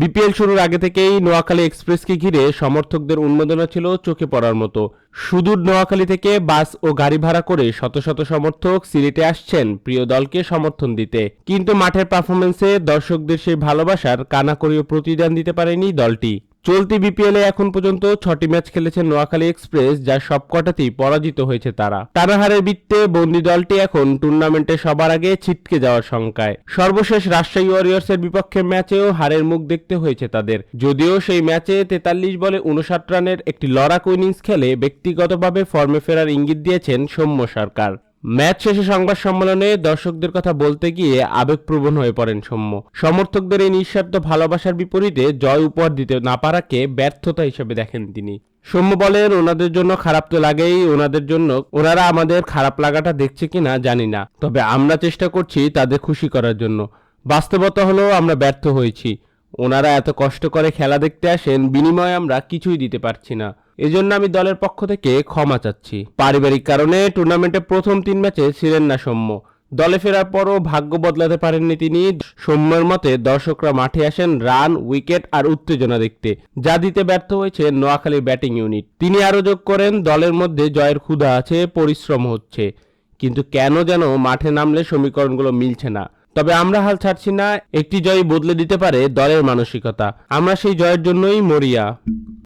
BPL শুরুর আগে থেকেই নোয়াখালী এক্সপ্রেসকে ঘিরে সমর্থকদের উন্মাদনা ছিল চোখে পড়ার মতো। সুদূর নোয়াখালী থেকে বাস ও গাড়ি ভাড়া করে শত শত সমর্থক সিলেটে আসছেন প্রিয় দলকে সমর্থন দিতে। কিন্তু মাঠের পারফরমেন্সে দর্শকদের সেই ভালোবাসার কানাকড়িও প্রতিদান দিতে পারেনি দলটি। চলতি বিপিএলে এখন পর্যন্ত ছটি ম্যাচ খেলেছে নোয়াখালী এক্সপ্রেস যার সবকটাতেই পরাজিত হয়েছে তারা। টানাহারের বৃত্তে বন্দি দলটি এখন টুর্নামেন্টে সবার আগে ছিটকে যাওয়ার শঙ্কায়। সর্বশেষ রাজশাহী ওয়ারিয়র্সের বিপক্ষে ম্যাচেও হারের মুখ দেখতে হয়েছে তাদের। যদিও সেই ম্যাচে তেতাল্লিশ বলে উনষাট রানের একটি লড়াকু ইনিংস খেলে ব্যক্তিগতভাবে ফর্মে ফেরার ইঙ্গিত দিয়েছেন সৌম্য সরকার। ম্যাচ শেষে সংবাদ সম্মেলনে দর্শকদের কথা বলতে গিয়ে আবেগপ্রবণ হয়ে পড়েন সৌম্য। সমর্থকদের এই নিঃস্বার্থ ভালোবাসার বিপরীতে জয় উপহার দিতে না পারাকে ব্যর্থতা হিসেবে দেখেন তিনি। সৌম্য বলেন, ওনাদের জন্য খারাপ তো লাগেই, ওনাদের জন্য, ওনারা আমাদের খারাপ লাগাটা দেখছে কিনা জানি না। তবে আমরা চেষ্টা করছি তাদের খুশি করার জন্য। বাস্তবতা হলো, আমরা ব্যর্থ হয়েছি। ওনারা এত কষ্ট করে খেলা দেখতে আসেন, বিনিময়ে আমরা কিছুই দিতে পারছি না। এজন্য আমি দলের পক্ষ থেকে ক্ষমা চাচ্ছি। পারিবারিক কারণে টুর্নামেন্টে প্রথম তিন ম্যাচে ছিলেন না সৌম্য। দলে ফেরার পরও ভাগ্য বদলাতে পারেননি তিনি। সৌম্যের মতে দর্শকরা মাঠে আসেন রান, উইকেট আর উত্তেজনা দেখতে। যা দিতে ব্যর্থ হয়েছে নোয়াখালীর ব্যাটিং ইউনিট। তিনি আরও যোগ করেন, দলের মধ্যে জয়ের ক্ষুধা আছে, পরিশ্রম হচ্ছে। কিন্তু কেন যেন মাঠে নামলে সমীকরণগুলো মিলছে না। তবে আমরা হাল ছাড়ছি না, একটি জয় বদলে দিতে পারে দলের মানসিকতা। আমরা সেই জয়ের জন্যই মরিয়া।